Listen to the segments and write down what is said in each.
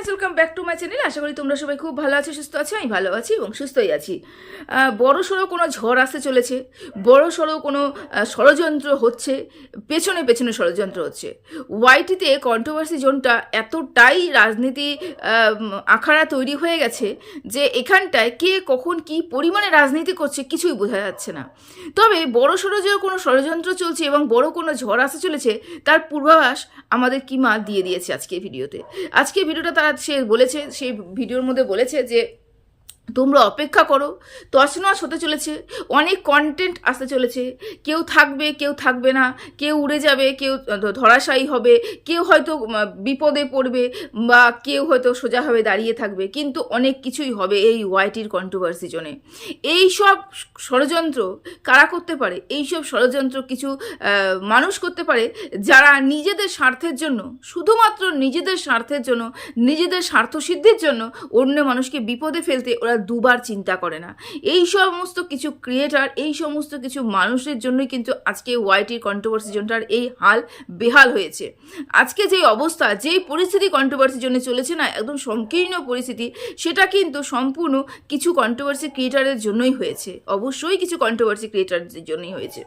Friends welcome back to my channel আশা করি তোমরা সবাই খুব ভালো আছো, সুস্থ আছো, আমি ভালো আছি এবং সুস্থই আছি। বড় সড়ো কোনো ঝড় আসতে চলেছে, বড় সড়ো কোনো ষড়যন্ত্র হচ্ছে, পেছনে পেছনে ষড়যন্ত্র হচ্ছে। ওয়াইটিতে কন্ট্রোভার্সি জোনটা এতটাই রাজনীতি আখাড়া তৈরি হয়ে গেছে যে এখানটায় কে কখন কি পরিমাণে রাজনীতি করছে কিছুই বোঝা যাচ্ছে না। তবে বড় সড়ো যে কোনো ষড়যন্ত্র চলছে এবং বড় কোনো ঝড় আসতে চলেছে, তার পূর্বাভাস আমাদের কিমা দিয়ে দিয়েছে আজকের ভিডিওতে। আজকে ভিডিওটা তারা সে বলেছে সেই ভিডিওর মধ্যে বলেছে যে তোমরা অপেক্ষা করো। তছনছ হতে চলেছে, অনেক কন্টেন্ট আসতে চলেছে। কেউ থাকবে কেউ থাকবে না, কেউ উড়ে যাবে, কেউ ধরাশায়ী হবে, কেউ হয়তো বিপদে পড়বে বা কেউ হয়তো সোজাভাবে দাঁড়িয়ে থাকবে, কিন্তু অনেক কিছুই হবে এই ওয়াইটির কন্ট্রোভার্সি জন্য এই সব ষড়যন্ত্র কারা করতে পারে? এই সব ষড়যন্ত্র কিছু মানুষ করতে পারে যারা নিজেদের স্বার্থের জন্য, শুধুমাত্র নিজেদের স্বার্থের জন্য, নিজেদের স্বার্থসিদ্ধির জন্য অন্য মানুষকে বিপদে ফেলতে ওরা দুবার চিন্তা করে না। এই সমস্ত কিছু ক্রিয়েটার এই সমস্ত কিছু মানুষের জন্যই কিন্তু আজকে ওয়াইটির কন্ট্রোভার্সি জনটার এই হাল বেহাল হয়েছে। আজকে যে অবস্থা, যেই পরিস্থিতি কন্ট্রোভার্সির জন্য চলেছে না, একদম সংকীর্ণ পরিস্থিতি, সেটা কিন্তু সম্পূর্ণ কিছু কন্ট্রোভার্সি ক্রিয়েটারের জন্যই হয়েছে। অবশ্যই কিছু কন্ট্রোভার্সি ক্রিয়েটারদের জন্যই হয়েছে।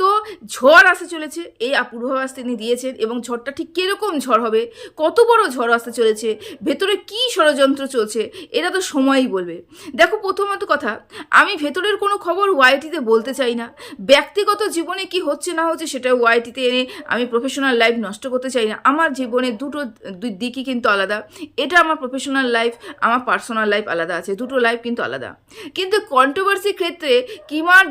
তো ঝড় আসতে চলেছে, এই পূর্বাভাস তিনি দিয়েছেন এবং ঝড়টা ঠিক কীরকম ঝড় হবে, কত বড় ঝড় আসতে চলেছে, ভেতরে কি ষড়যন্ত্র চলছে, এটা তো সময়ই বলবে। দেখো প্রথমত কথা, আমি ভেতরের কোনো খবর ওয়াইটিতে বলতে চাই না। ব্যক্তিগত জীবনে কি হচ্ছে না হচ্ছে সেটা ওয়াইটিতে এনে আমি প্রফেশনাল লাইফ নষ্ট করতে চাই না। আমার জীবনে দুটো দুই দিকই কিন্তু আলাদা। এটা আমার প্রফেশনাল লাইফ আমার পার্সোনাল লাইফ আলাদা আছে। দুটো লাইফ কিন্তু আলাদা। কিন্তু কন্ট্রোভার্সি ক্ষেত্রে কিমার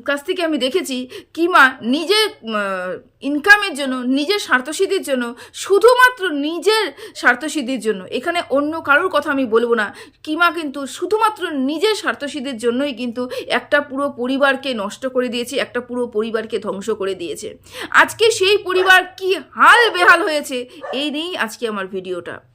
কাছ থেকে আমি দেখেছি কিমা নিজের ইনকামের জন্য, নিজের স্বার্থসিদ্ধির জন্য, শুধুমাত্র নিজের স্বার্থসিদ্ধির জন্য। এখানে অন্য কারোর কথা আমি বলব না। কিমা কিন্তু শুধুমাত্র নিজের স্বার্থসিদ্ধির জন্যই কিন্তু একটা পুরো পরিবারকে নষ্ট করে দিয়েছে, একটা পুরো পরিবারকে ধ্বংস করে দিয়েছে। আজকে সেই পরিবার কি হাল বেহাল হয়েছে, এই নিয়েই আজকে আমার ভিডিওটা।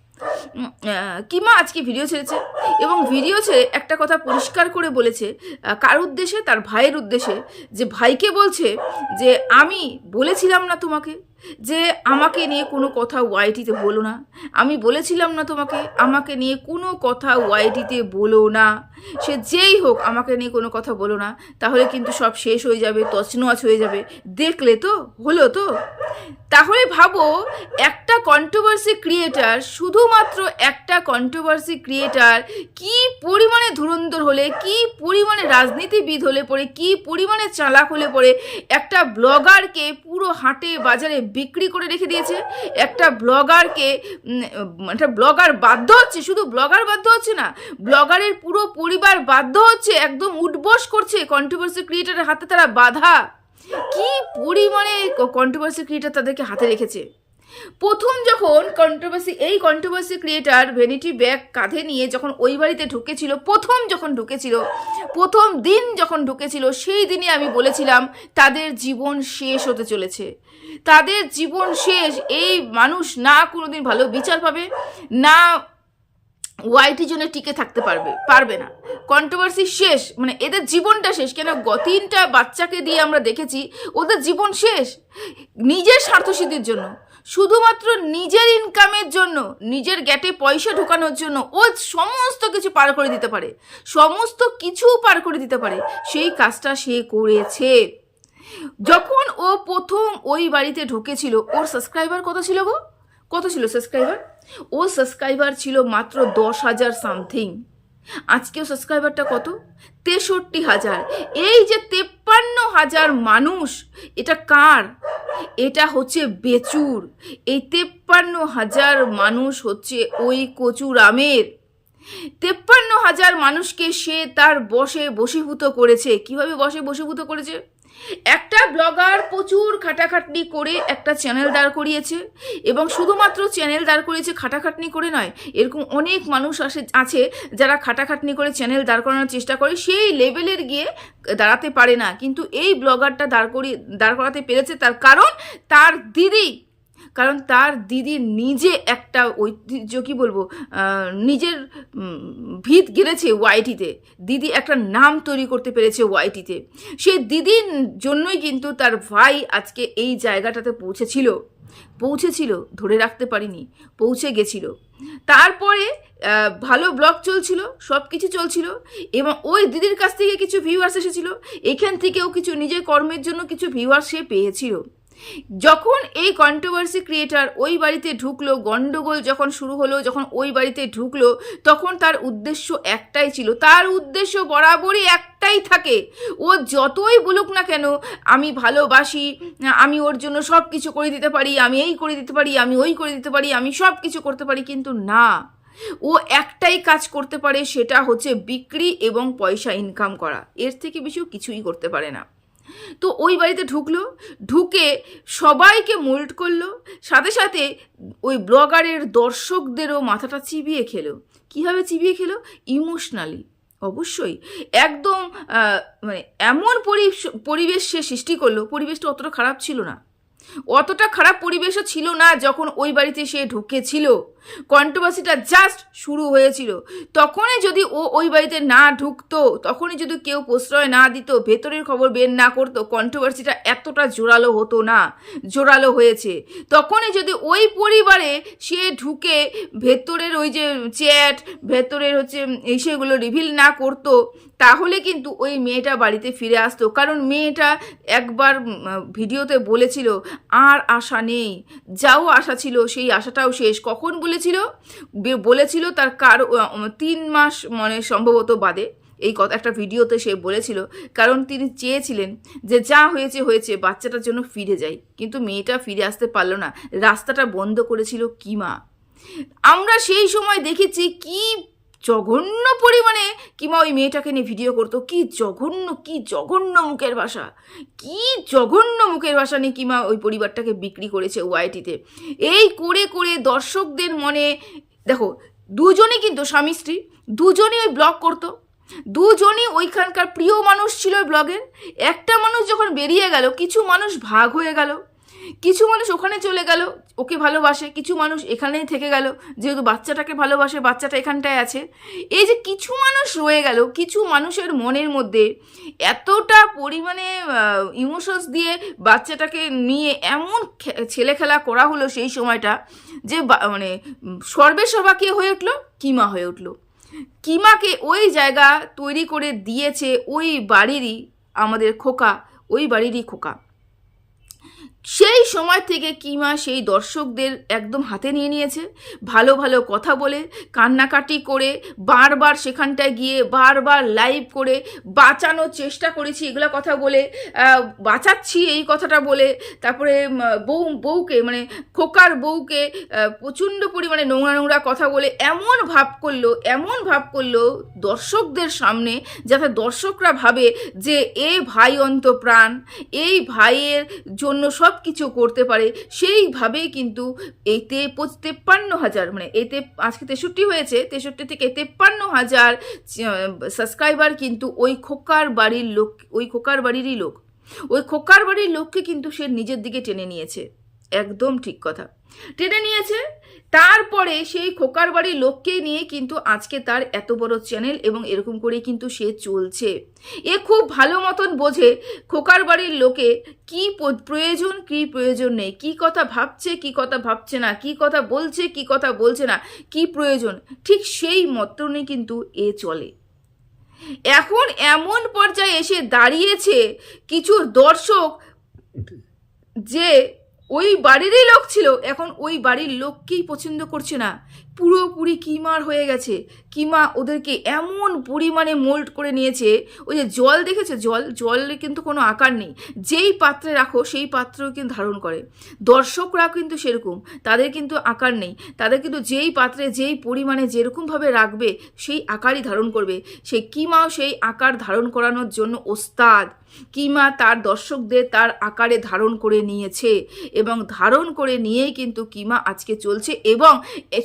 কিমা আজকে ভিডিও ছেড়েছে এবং ভিডিও ছেড়ে একটা কথা পরিষ্কার করে বলেছে কার উদ্দেশ্যে? তার ভাইয়ের উদ্দেশ্যে। যে ভাইকে বলছে যে, আমি বলেছিলাম না তোমাকে যে আমাকে নিয়ে কোনো কথা ওয়াইটিতে বলো না। আমি বলেছিলাম না তোমাকে, আমাকে নিয়ে কোনো কথা ওয়াইটিতে বলো না। সে যেই হোক আমাকে নিয়ে কোনো কথা বলো না, তাহলে কিন্তু সব শেষ হয়ে যাবে, তছনছ হয়ে যাবে। দেখলে তো? হলো তো? তাহলে ভাবো, একটা কন্ট্রোভার্সি ক্রিয়েটার শুধুমাত্র একটা কন্ট্রোভার্সি ক্রিয়েটার কি পরিমাণে ধুরন্ধর হলে, কি পরিমাণে রাজনীতিবিদ হলে পরে কি পরিমাণে চালাক হলে পরে একটা ব্লগারকে পুরো হাটে বাজারে বিক্রি করে রেখে দিয়েছে, একটা ব্লগারকে একটা ব্লগার বাধ্য হচ্ছে, শুধু ব্লগার বাধ্য হচ্ছে না ব্লগারের পুরো পরিবার বাধ্য হচ্ছে একদম উঠবস করছে কন্ট্রোভার্সি ক্রিয়েটারের হাতে তারা বাধা। কি পরিমাণে কন্ট্রোভার্সি ক্রিয়েটার তাদেরকে হাতে রেখেছে? প্রথম যখন কন্ট্রোভার্সি এই কন্ট্রোভার্সি ক্রিয়েটার ভেনিটি ব্যাগ কাঁধে নিয়ে যখন ওই বাড়িতে ঢুকেছিল, প্রথম যখন ঢুকেছিল, প্রথম দিন যখন ঢুকেছিল, সেই দিনে আমি বলেছিলাম, তাদের জীবন শেষ হতে চলেছে। তাদের জীবন শেষ, এই মানুষ না কোনোদিন ভালো বিচার পাবে, না ওয়াইটি জন্য টিকে থাকতে পারবে পারবে না। কন্ট্রোভার্সি শেষ মানে এদের জীবনটা শেষ। কেন? গ- তিনটা বাচ্চাকে দিয়ে আমরা দেখেছি, ওদের জীবন শেষ। নিজের স্বার্থসিদ্ধির জন্য। শুধুমাত্র নিজের ইনকামের জন্য, নিজের গ্যাটে পয়সা ঢোকানোর জন্য ও সমস্ত কিছু পার করে দিতে পারে। সমস্ত কিছু পার করে দিতে পারে। সেই কাজটা সে করেছে। যখন ও প্রথম ওই বাড়িতে ঢুকেছিল, ওর সাবস্ক্রাইবার কত ছিল গো? কত ছিল সাবস্ক্রাইবার ও সাবস্ক্রাইবার ছিল মাত্র দশ হাজার সামথিং আজকেও সাবস্ক্রাইবারটা কত? তেষট্টি হাজার। এই যে তেপ্পান্ন হাজার মানুষ, এটা কার? এটা হচ্ছে বেচুর। এই তেপ্পান্ন হাজার মানুষ হচ্ছে ওই কচুর আমের তেপ্পান্ন হাজার মানুষকে সে তার বসে বশীভূত করেছে। কীভাবে বসে বশীভূত করেছে? একটা ব্লগার প্রচুর খাটাখাটনি করে একটা চ্যানেল দাঁড় করিয়েছে এবং শুধুমাত্র চ্যানেল দাঁড় করিয়েছে খাটাখাটনি করে নয়, এরকম অনেক মানুষ আসে, আছে যারা খাটাখাটনি করে চ্যানেল দাঁড় করানোর চেষ্টা করে, সেই লেভেলের গিয়ে দাঁড়াতে পারে না। কিন্তু এই ব্লগারটা দাঁড় করিয়ে দাঁড় করাতে পেরেছে তার কারণ তার দিদি কারণ তার দিদি নিজে একটা ঐতিহ্য, কি বলব নিজের ভিত গেড়েছে ওয়াইটিতে। দিদি একটা নাম তৈরি করতে পেরেছে ওয়াইটিতে। সে দিদির জন্যই কিন্তু তার ভাই আজকে এই জায়গাটাতে পৌঁছেছিল। পৌঁছেছিল, ধরে রাখতে পারিনি, পৌঁছে গেছিল। তারপরে ভালো ব্লগ চলছিল সব কিছু চলছিল এবং ওই দিদির কাছ থেকে কিছু ভিউয়ার্স এসেছিল। এখান থেকেও কিছু নিজের কর্মের জন্য কিছু ভিউয়ার্স সে পেয়েছিল। যখন এই কন্ট্রোভার্সি ক্রিয়েটার ওই বাড়িতে ঢুকলো, গন্ডগোল যখন শুরু হলো, যখন ওই বাড়িতে ঢুকলো, তখন তার উদ্দেশ্য একটাই ছিল। তার উদ্দেশ্য বরাবরই একটাই থাকে। ও যতই বলুক না কেন, আমি ভালোবাসি, আমি ওর জন্য সব কিছু করে দিতে পারি, আমি এই করে দিতে পারি, আমি ওই করে দিতে পারি, আমি সব কিছু করতে পারি, কিন্তু না। ও একটাই কাজ করতে পারে, সেটা হচ্ছে বিক্রি এবং পয়সা ইনকাম করা। এর থেকে বেশিও কিছুই করতে পারে না। তো ওই বাড়িতে ঢুকলো, ঢুকে সবাইকে মোল্ড করল, সাথে সাথে ওই ব্লগারের দর্শকদেরও মাথাটা চিবিয়ে খেলো। কীভাবে চিবিয়ে খেলো? ইমোশনালি। অবশ্যই। একদম মানে এমন পরি- পরিবেশ সে সৃষ্টি করল, পরিবেশটা অতটা খারাপ ছিল না। অতটা খারাপ পরিবেশও ছিল না যখন ওই বাড়িতে সে ঢুকেছিল। কন্ট্রোভার্সিটা জাস্ট শুরু হয়েছিল। তখনই যদি ও ওই বাড়িতে না ঢুকতো, তখনই যদি কেউ প্রশ্রয় না দিত, ভেতরের খবর বের না করতো কন্ট্রোভার্সিটা এতটা জোরালো হতো না, জোরালো হয়েছে। তখনই যদি ওই পরিবারে সে ঢুকে ভেতরের ওই যে চ্যাট ভেতরের হচ্ছে এই সেগুলো রিভিল না করতো তাহলে কিন্তু ওই মেয়েটা বাড়িতে ফিরে আসতো। কারণ মেয়েটা একবার ভিডিওতে বলেছিল, আর আশা নেই, যাও আশা ছিল, সেই আশাটাও শেষ। কখন বলেছিল? বলেছিল তার কার তিন মাস মানে সম্ভবত বাদে। এই কথা একটা ভিডিওতে সে বলেছিল, কারণ তিনি চেয়েছিলেন যে যা হয়েছে হয়েছে, বাচ্চাটার জন্য ফিরে যাই। কিন্তু মেয়েটা ফিরে আসতে পারল না। রাস্তাটা বন্ধ করেছিল কিমা আমরা সেই সময় দেখেছি কি জঘন্য পরিমাণে। কিংবা ওই মেয়েটাকে নিয়ে ভিডিও করতো। কি জঘন্য কি জঘন্য মুখের ভাষা। কি জঘন্য মুখের ভাষা নিয়ে কিমা ওই পরিবারটাকে বিক্রি করেছে ওয়াইটিতে। এই করে করে দর্শকদের মনে, দেখো, দুজনে কিন্তু স্বামী, স্ত্রী দুজনে ওই ব্লগ করতো। দুজনই ওইখানকার প্রিয় মানুষ ছিল ব্লগের একটা মানুষ যখন বেরিয়ে গেল, কিছু মানুষ ভাগ হয়ে গেল। কিছু মানুষ ওখানে চলে গেল ওকে ভালোবাসে কিছু মানুষ এখানেই থেকে গেল যেহেতু বাচ্চাটাকে ভালোবাসে বাচ্চাটা এখানটায় আছে। এই যে কিছু মানুষ রয়ে গেল কিছু মানুষের মনের মধ্যে এতটা পরিমাণে ইমোশনস দিয়ে বাচ্চাটাকে নিয়ে এমন ছেলে খেলা করা হলো সেই সময়টা যে মানে উম, সর্বেসর্বা কে হয়ে উঠল? কিমা হয়ে উঠল। কিমাকে ওই জায়গা তৈরি করে দিয়েছে ওই বাড়িরই আমাদের খোকা ওই বাড়িরই খোকা। সেই সময় থেকে কিমা সেই দর্শকদের একদম হাতে নিয়ে নিয়েছে। ভালো ভালো কথা বলে, কান্নাকাটি করে, বারবার সেখানটায় গিয়ে, বারবার লাইভ করে, বাঁচানোর চেষ্টা করেছি এগুলো কথা বলে বাঁচাচ্ছি এই কথাটা বলে, তারপরে বউ, বউকে মানে খোকার বউকে প্রচণ্ড পরিমাণে নোংরা নোংরা কথা বলে, এমন ভাব করল, এমন ভাব করল দর্শকদের সামনে, যাতে দর্শকরা ভাবে যে, এ ভাই অন্ত প্রাণ এই ভাইয়ের জন্য সব কিছু করতে পারে, সেইভাবেই কিন্তু পঁচ- তেপ্পান্ন হাজার মানে এতে আজকে তেষট্টি হয়েছে, তেষট্টি থেকে তেপ্পান্ন হাজার সাবস্ক্রাইবার কিন্তু ওই খোকার বাড়ির লোক, ওই খোকার বাড়িরই লোক। ওই খোকার বাড়ির লোককে কিন্তু সে নিজের দিকে টেনে নিয়েছে। একদম ঠিক কথা। টেনে নিয়েছে। তারপরে সেই খোকার বাড়ির লোককে নিয়ে কিন্তু আজকে তার এত বড় চ্যানেল এবং এরকম করেই কিন্তু সে চলছে। এ খুব ভালো মতন বোঝে খোকার বাড়ির লোকে কি প্রয়োজন কি প্রয়োজন নেই। কি কথা ভাবছে, কি কথা ভাবছে না, কি কথা বলছে, কি কথা বলছে না, কি প্রয়োজন? ঠিক সেই মতনই কিন্তু এ চলে। এখন এমন পর্যায়ে এসে দাঁড়িয়েছে কিছু দর্শক যে ওই বাড়িরই লোক ছিল। এখন ওই বাড়ির লোককেই পছন্দ করছে না। পুরোপুরি কিমার হয়ে গেছে। কিমা ওদেরকে এমন পরিমাণে মোল্ড করে নিয়েছে, ওই যে জল দেখেছে? জল, জলের কিন্তু কোনো আকার নেই। যেই পাত্রে রাখো, সেই পাত্রও কিন্তু ধারণ করে। দর্শকরা কিন্তু সেরকম, তাদের কিন্তু আকার নেই। তাদের কিন্তু যেই পাত্রে, যেই পরিমাণে যেরকমভাবে রাখবে, সেই আকারই ধারণ করবে। সেই কিমাও সেই আকার ধারণ করানোর জন্য ওস্তাদ। কিমা তার দর্শকদের তার আকারে ধারণ করে নিয়েছে এবং ধারণ করে নিয়েই কিন্তু কিমা আজকে চলছে এবং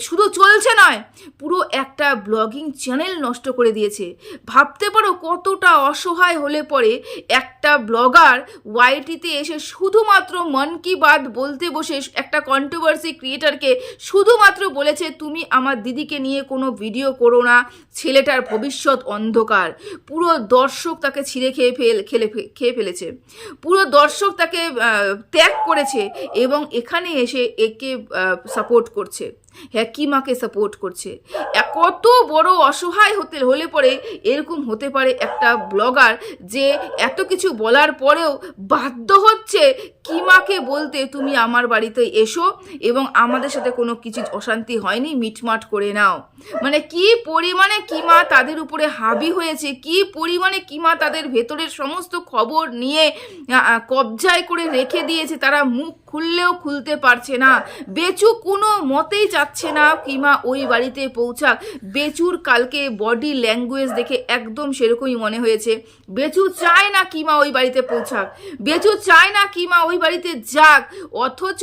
শুধু চলছে নয়, পুরো একটা ব্লগিং চ্যানেল নষ্ট করে দিয়েছে। ভাবতে পারো কতটা অসহায় হলে পরে একটা ব্লগার ওয়াইটিতে এসে শুধুমাত্র মন কি বাত বলতে বসে একটা কন্ট্রোভার্সি ক্রিয়েটারকে শুধুমাত্র বলেছে, তুমি আমার দিদিকে নিয়ে কোনো ভিডিও করো না ছেলেটার ভবিষ্যৎ অন্ধকার। পুরো দর্শক তাকে ছিঁড়ে খেয়ে ফেল, খেলে খেয়ে ফেলেছে। পুরো দর্শক তাকে ত্যাগ করেছে এবং এখানে এসে একে সাপোর্ট করছে। হ্যাঁ কিমাকে সাপোর্ট করছে কত বড় অসহায় হতে, হলে পরে এরকম হতে পারে একটা ব্লগার যে এত কিছু বলার পরেও বাধ্য হচ্ছে, কিমাকে বলতে তুমি আমার বাড়িতে এসো এবং আমাদের সাথে কোনো কিছু অশান্তি হয়নি, মিটমাট করে নাও। মানে কি পরিমাণে কিমা তাদের উপরে হাবি হয়েছে? কি পরিমাণে কিমা তাদের ভেতরের সমস্ত খবর নিয়ে কবজায় করে রেখে দিয়েছে? তারা মুখ খুললেও খুলতে পারছে না। বেচু কোনো মতেই চাচ্ছে না কিমা ওই বাড়িতে পৌঁছাক। বেচুর কালকে বডি ল্যাঙ্গুয়েজ দেখে একদম সেরকমই মনে হয়েছে। বেচু চায় না কিমা ওই বাড়িতে পৌঁছাক। বেচু চায় না কিমা ওই বাড়িতে যাক। অথচ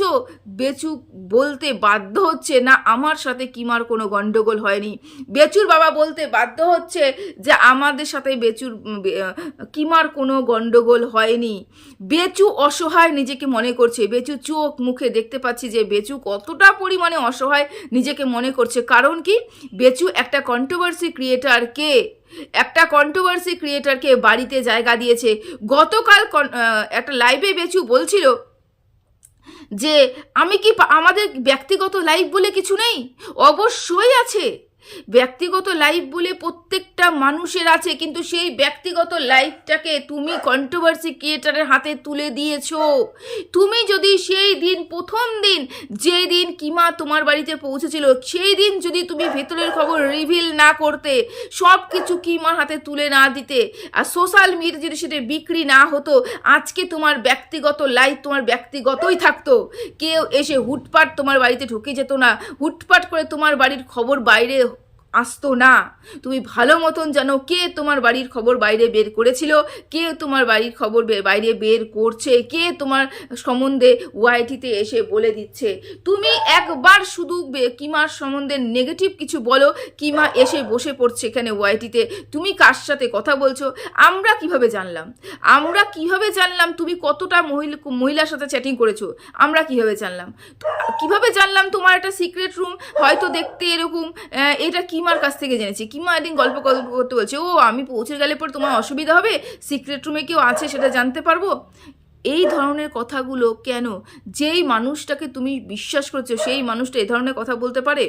বেচু বলতে বাধ্য হচ্ছে না আমার সাথে কিমার কোনো গন্ডগোল হয়নি। বেচুর বাবা বলতে বাধ্য হচ্ছে যে আমাদের সাথে বেচুর কিমার কোনো গন্ডগোল হয়নি। বেচু অসহায় নিজেকে মনে করছে। বেচু চোখ মুখে দেখতে পাচ্ছি যে বেচু কতটা পরিমাণে অসহায় নিজেকে মনে করছে। কারণ কি? বেচু একটা কন্ট্রোভার্সি ক্রিয়েটারকে একটা কন্ট্রোভার্সি ক্রিয়েটারকে বাড়িতে জায়গা দিয়েছে। গতকাল একটা লাইভে বেচু বলছিল যে, আমি কি আমাদের ব্যক্তিগত লাইফ বলে কিছু নেই? অবশ্যই আছে। ব্যক্তিগত লাইফ বলে প্রত্যেকটা মানুষের আছে, কিন্তু সেই ব্যক্তিগত লাইফটাকে তুমি কন্ট্রোভার্সি ক্রিয়েটারের হাতে তুলে দিয়েছ। তুমি যদি সেই দিন, প্রথম দিন, যেই দিন কিমা তোমার বাড়িতে পৌঁছেছিল, সেই দিন যদি তুমি ভেতরের খবর রিভিল না করতে সব কিছু কিমার হাতে তুলে না দিতে, আর সোশ্যাল মিডিয়া যদি সেটা বিক্রি না হতো, আজকে তোমার ব্যক্তিগত লাইফ তোমার ব্যক্তিগতই থাকতো। কেউ এসে হুটপাট তোমার বাড়িতে ঢুকে যেত না। হুটপাট করে তোমার বাড়ির খবর বাইরে আসতো না। তুমি ভালো মতন জানো কে তোমার বাড়ির খবর বাইরে বের করেছিল, কে তোমার বাড়ির খবর বাইরে বের করছে, কে তোমার সম্বন্ধে ওয়াইটিতে এসে বলে দিচ্ছে। তুমি একবার শুধু কিমার সম্বন্ধে নেগেটিভ কিছু বলো, কিমা এসে বসে পড়ছে এখানে ওয়াইটিতে। তুমি কার সাথে কথা বলছো? আমরা কীভাবে জানলাম? আমরা কীভাবে জানলাম তুমি কতটা মহিলা মহিলার সাথে চ্যাটিং করেছ? আমরা কীভাবে জানলাম? কীভাবে জানলাম তোমার একটা সিক্রেট রুম হয়তো দেখতে এরকম এটা এটা কিমার কাছ থেকে জেনেছি। কিমা একদিন গল্প গল্প করতে বলছে, ও, আমি পৌঁছে গেলে পর তোমার অসুবিধা হবে সিক্রেট রুমে কেউ আছে সেটা জানতে পারব? এই ধরনের কথাগুলো কেন? যেই মানুষটাকে তুমি বিশ্বাস করছ, সেই মানুষটা এই ধরনের কথা বলতে পারে?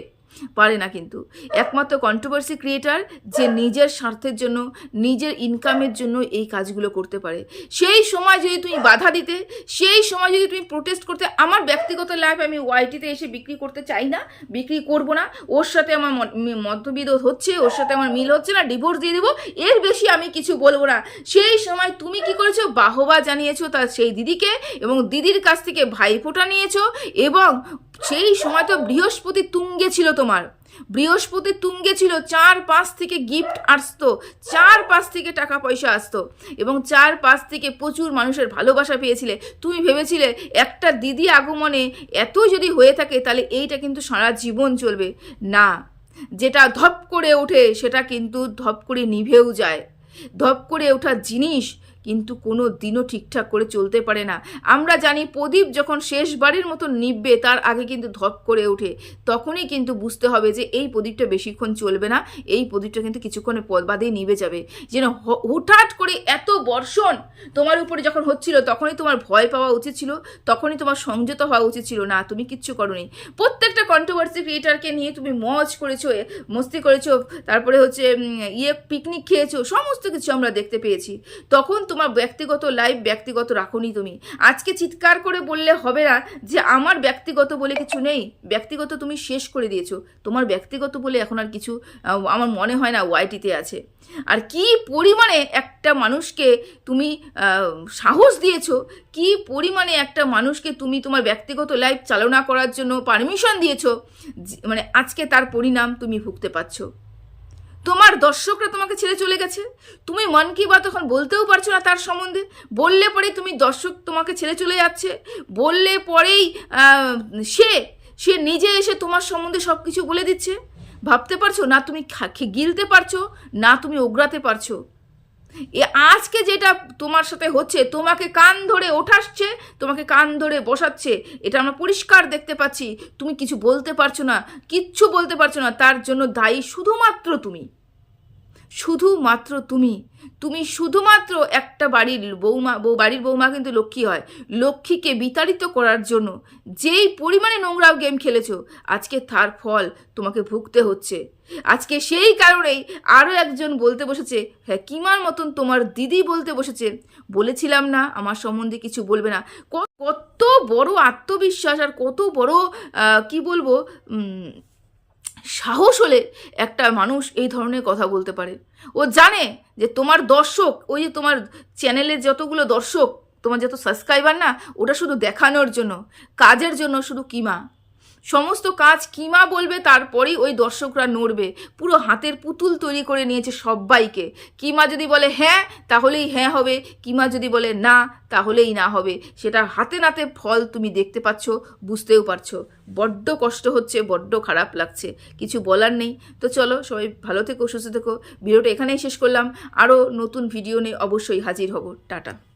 পারে না কিন্তু। একমাত্র কন্ট্রোভার্সি ক্রিয়েটার যে নিজের স্বার্থের জন্য, নিজের ইনকামের জন্য এই কাজগুলো করতে পারে। সেই সময় যদি তুমি বাধা দিতে, সেই সময় যদি তুমি প্রোটেস্ট করতে, আমার ব্যক্তিগত লাইফ আমি ওয়াইটিতে এসে বিক্রি করতে চাই না, বিক্রি করব না, ওর সাথে আমার মত- মি- হচ্ছে, ওর সাথে আমার মিল হচ্ছে না ডিভোর্স দিয়ে দেবো, এর বেশি আমি কিছু বলব না। সেই সময় তুমি কি করেছ? বাহবা জানিয়েছো তার সেই দিদিকে এবং দিদির কাছ থেকে ভাইফোঁটা নিয়েছো এবং সেই সময় তো বৃহস্পতি তুঙ্গে ছিল তোমার। বৃহস্পতি তুঙ্গে ছিল, চার পাঁচ থেকে গিফট আসতো, চার পাঁচ থেকে টাকা পয়সা আসতো এবং চার পাঁচ থেকে প্রচুর মানুষের ভালোবাসা পেয়েছিলে। তুমি ভেবেছিলে একটা দিদি আগমনে এত যদি হয়ে থাকে তাহলে এইটা কিন্তু সারা জীবন চলবে। না, যেটা ধপ করে ওঠে সেটা কিন্তু ধপ করে নিভেও যায়। ধপ করে ওঠা জিনিস কিন্তু কোনো দিনও ঠিকঠাক করে চলতে পারে না। আমরা জানি প্রদীপ যখন শেষবারের মতো নিববে তার আগে কিন্তু ধপ করে ওঠে। তখনই কিন্তু বুঝতে হবে যে এই প্রদীপটা বেশিক্ষণ চলবে না, এই প্রদীপটা কিন্তু কিছুক্ষণের পর বাদেই নিভে যাবে। যেন হ- হুটহাট করে এত বর্ষণ তোমার উপরে যখন হচ্ছিল, তখনই তোমার ভয় পাওয়া উচিত ছিল, তখনই তোমার সংযত হওয়া উচিত ছিল। না, তুমি কিচ্ছু করনি। প্রত্যেকটা কন্ট্রোভার্সি ক্রিয়েটারকে নিয়ে তুমি মজ করেছ মস্তি করেছ, তারপরে হচ্ছে ইয়ে পিকনিক খেয়েছো, সমস্ত কিছু আমরা দেখতে পেয়েছি। তখন তোমার ব্যক্তিগত লাইফ ব্যক্তিগত রাখুনি তুমি। আজকে চিৎকার করে বললে হবে না যে আমার ব্যক্তিগত বলে কিছু নেই। ব্যক্তিগত তুমি শেষ করে দিয়েছ। তোমার ব্যক্তিগত বলে এখন আর কিছু আমার মনে হয় না ওয়াইটিতে আছে। আর কি পরিমাণে একটা মানুষকে তুমি সাহস দিয়েছ, কি পরিমাণে একটা মানুষকে তুমি তোমার ব্যক্তিগত লাইফ চালনা করার জন্য পারমিশন দিয়েছ মানে আজকে তার পরিণাম তুমি ভুগতে পারছ। তোমার দর্শকরা তোমাকে ছেড়ে চলে গেছে। তুমি মন কি বা তখন বলতেও পারছ না তার সম্বন্ধে। বললে পরেই তুমি দর্শক তোমাকে ছেড়ে চলে যাচ্ছে। বললে পরেই সে সে নিজে এসে তোমার সম্বন্ধে সব কিছু বলে দিচ্ছে। ভাবতে পারছ? না তুমি গিলতে পারছ? না তুমি ওগড়াতে পারছ? এ আজকে যেটা তোমার সাথে হচ্ছে, তোমাকে কান ধরে ওঠাচ্ছে, তোমাকে কান ধরে বসাচ্ছে, এটা আমরা পরিষ্কার দেখতে পাচ্ছি। তুমি কিছু বলতে পারছ না, কিচ্ছু বলতে পারছ না, তার জন্য দায়ী শুধুমাত্র তুমি। শুধুমাত্র তুমি। তুমি শুধুমাত্র একটা বাড়ির বৌমা বউ বাড়ির বৌমা কিন্তু লক্ষ্মী হয়। লক্ষ্মীকে বিতাড়িত করার জন্য যেই পরিমাণে নোংরা গেম খেলেছো, আজকে তার ফল তোমাকে ভুগতে হচ্ছে। আজকে সেই কারণেই আরও একজন বলতে বসেছে হ্যাঁ কিমার মতন তোমার দিদি বলতে বসেছে। বলেছিলাম না, আমার সম্বন্ধে কিছু বলবে না। কত বড় আত্মবিশ্বাস আর কত বড় কি বলব সাহস হলে একটা মানুষ এই ধরনের কথা বলতে পারে। ও জানে যে তোমার দর্শক, ওই যে তোমার চ্যানেলের যতগুলো দর্শক, তোমার যত সাবস্ক্রাইবার না, ওটা শুধু দেখানোর জন্য, কাজের জন্য শুধু কিমা। সমস্ত কাজ কিমা বলবে তারপরেই ওই দর্শকরা নড়বে। পুরো হাতের পুতুল তৈরি করে নিয়েছে সবাইকে কিমা যদি বলে হ্যাঁ তাহলেই হ্যাঁ হবে। কিমা যদি বলে না, তাহলেই না হবে। সেটা হাতে নাতে ফল তুমি দেখতে পাচ্ছ, বুঝতেও পারছ। বড্ড কষ্ট হচ্ছে, বড্ড খারাপ লাগছে। কিছু বলার নেই। তো চলো, সবাই ভালো থেকো, সুস্থ থেকো। ভিডিওটা এখানেই শেষ করলাম। আরও নতুন ভিডিও নিয়ে অবশ্যই হাজির হব। টাটা।